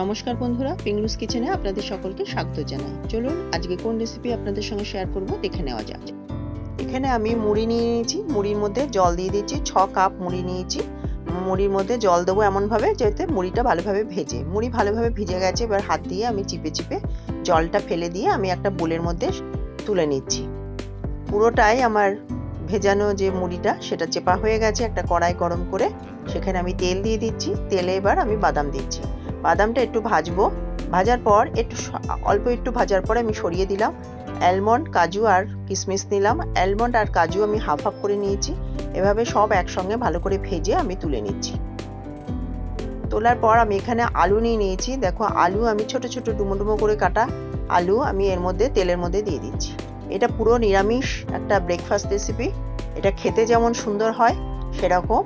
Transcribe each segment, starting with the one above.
নমস্কার বন্ধুরা পিংলুস কিচেনে আপনাদের সকলকে স্বাগত জানাই। চলুন, আজকে কোন রেসিপি আপনাদের সঙ্গে শেয়ার করব দেখে নেওয়া যাক। এখানে আমি মুড়ি নিয়ে নিয়েছি, মুড়ির মধ্যে জল দিয়ে দিচ্ছি ছ কাপ মুড়ি নিয়েছি। মুড়ির মধ্যে জল দেবো এমনভাবে যাতে মুড়িটা ভালোভাবে ভেজে, মুড়ি ভালোভাবে ভিজে গেছে, এবার হাত দিয়ে আমি চিপে চিপে জলটা ফেলে দিয়ে আমি একটা বোলের মধ্যে তুলে নিচ্ছি। পুরোটাই আমার ভেজানো যে মুড়িটা, সেটা চেপা হয়ে গেছে একটা কড়াই গরম করে। সেখানে আমি তেল দিয়ে দিচ্ছি, তেলে এবার আমি বাদাম দিচ্ছি। বাদামটা একটু ভাজবো। ভাজার পর একটু অল্প একটু ভাজার পর আমি সরিয়ে দিলাম। অ্যালমন্ড, কাজু আর কিশমিশ নিলাম। অ্যালমন্ড আর কাজু আমি হাফ হাফ করে নিয়েছি। এভাবে সব একসঙ্গে ভালো করে ভেজে আমি তুলে নিচ্ছি। তোলার পর আমি এখানে আলু নিয়ে নিয়েছি। দেখো, আলু আমি ছোট ছোট ডুমো ডুমো করে কাটা আলু আমি এর মধ্যে, তেলের মধ্যে দিয়ে দিচ্ছি। এটা পুরো নিরামিষ একটা ব্রেকফাস্ট রেসিপি এটা খেতে যেমন সুন্দর হয়, সেরকম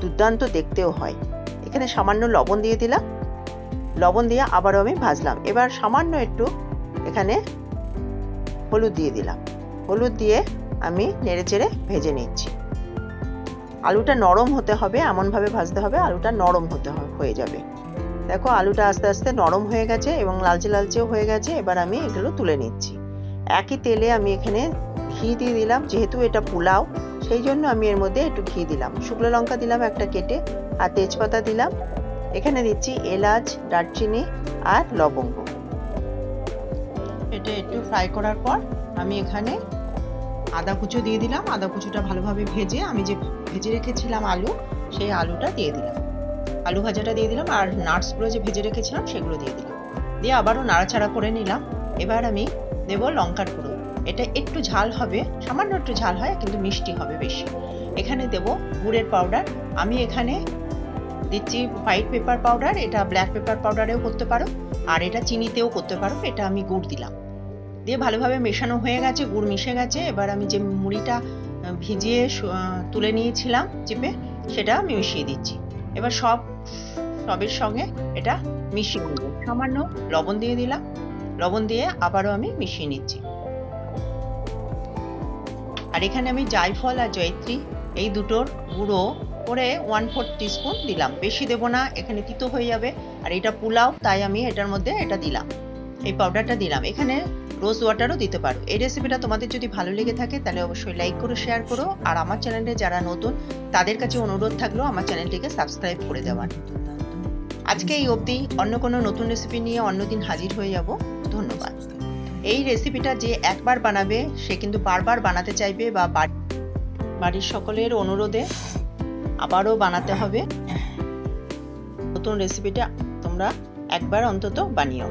দুর্দান্ত দেখতেও হয়। এখানে সামান্য লবণ দিয়ে দিলাম। লবণ দিয়ে আবারও আমি ভাজলাম। এবার সামান্য একটু এখানে হলুদ দিয়ে দিলাম। হলুদ দিয়ে আমি নেড়ে চেড়ে ভেজে নিচ্ছি। আলুটা নরম হতে হবে, এমনভাবে ভাজতে হবে, আলুটা নরম হতে হয়ে যাবে। দেখো, আলুটা আস্তে আস্তে নরম হয়ে গেছে এবং লালচে লালচেও হয়ে গেছে। এবার আমি এগুলো তুলে নিচ্ছি। একই তেলে আমি এখানে ঘি দিয়ে দিলাম। যেহেতু এটা পোলাও সেই জন্য আমি এর মধ্যে একটু ঘি দিলাম। শুকনো লঙ্কা দিলাম একটা কেটে আর তেজপাতা দিলাম। এখানে দিচ্ছি এলাচ, দারচিনি আর লবঙ্গ। এটা একটু ফ্রাই করার পর আমি এখানে আদা কুচো দিয়ে দিলাম। আদা কুচোটা ভালোভাবে ভেজে আমি যে ভেজে রেখেছিলাম আলু, সেই আলুটা দিয়ে দিলাম। আলু ভাজাটা দিয়ে দিলাম আর নাটসগুলো যে ভেজে রেখেছিলাম সেগুলো দিয়ে দিলাম। দিয়ে আবারও নাড়াচাড়া করে নিলাম। এবার আমি দেব লঙ্কার গুঁড়ো। এটা একটু ঝাল হবে, সামান্য একটু ঝাল হয়, কিন্তু মিষ্টি হবে বেশি। এখানে দেব গুড়ের পাউডার আমি এখানে দিচ্ছি হোয়াইট পেপার পাউডার এটা ব্ল্যাক পেপার পাউডারেও করতে পারো, আর এটা চিনিতেও করতে পারো, এটা আমি গুড় দিলাম। দিয়ে ভালোভাবে মেশানো হয়ে গেছে, গুড় মিশে গেছে, এবার আমি যে মুড়িটা ভিজিয়ে তুলে নিয়েছিলাম চেপে, সেটা আমি মিশিয়ে দিচ্ছি। এবার সব, সবের সঙ্গে এটা মিশিয়ে দেবো সামান্য লবণ দিয়ে দিলাম। লবণ দিয়ে আবারও আমি মিশিয়ে নিচ্ছি। আর এখানে আমি জায়ফল আর জয়ত্রী, এই দুটোর গুঁড়ো করে ওয়ান ফোর টিস্পুন দিলাম। বেশি দেবো না, এখানে তিতো হয়ে যাবে। আর এটা পোলাও, তাই আমি এটার মধ্যে এটা দিলাম। এই পাউডারটা দিলাম। এখানে রোজ ওয়াটারও দিতে পারো। এই রেসিপিটা তোমাদের যদি ভালো লেগে থাকে, তাহলে অবশ্যই লাইক করো শেয়ার করো। আর আমার চ্যানেলে যারা নতুন, তাদের কাছে অনুরোধ থাকল আমার চ্যানেলটিকে সাবস্ক্রাইব করে দেওয়ার আজকে এই অবধি অন্য কোনো নতুন রেসিপি নিয়ে অন্যদিন হাজির হয়ে যাব। ধন্যবাদ। এই রেসিপিটা যে একবার বানাবে, সে কিন্তু বারবার বানাতে চাইবে বা বাড়ির সকলের অনুরোধে আবারও বানাতে হবে। নতুন রেসিপিটা তোমরা একবার অন্তত বানিও।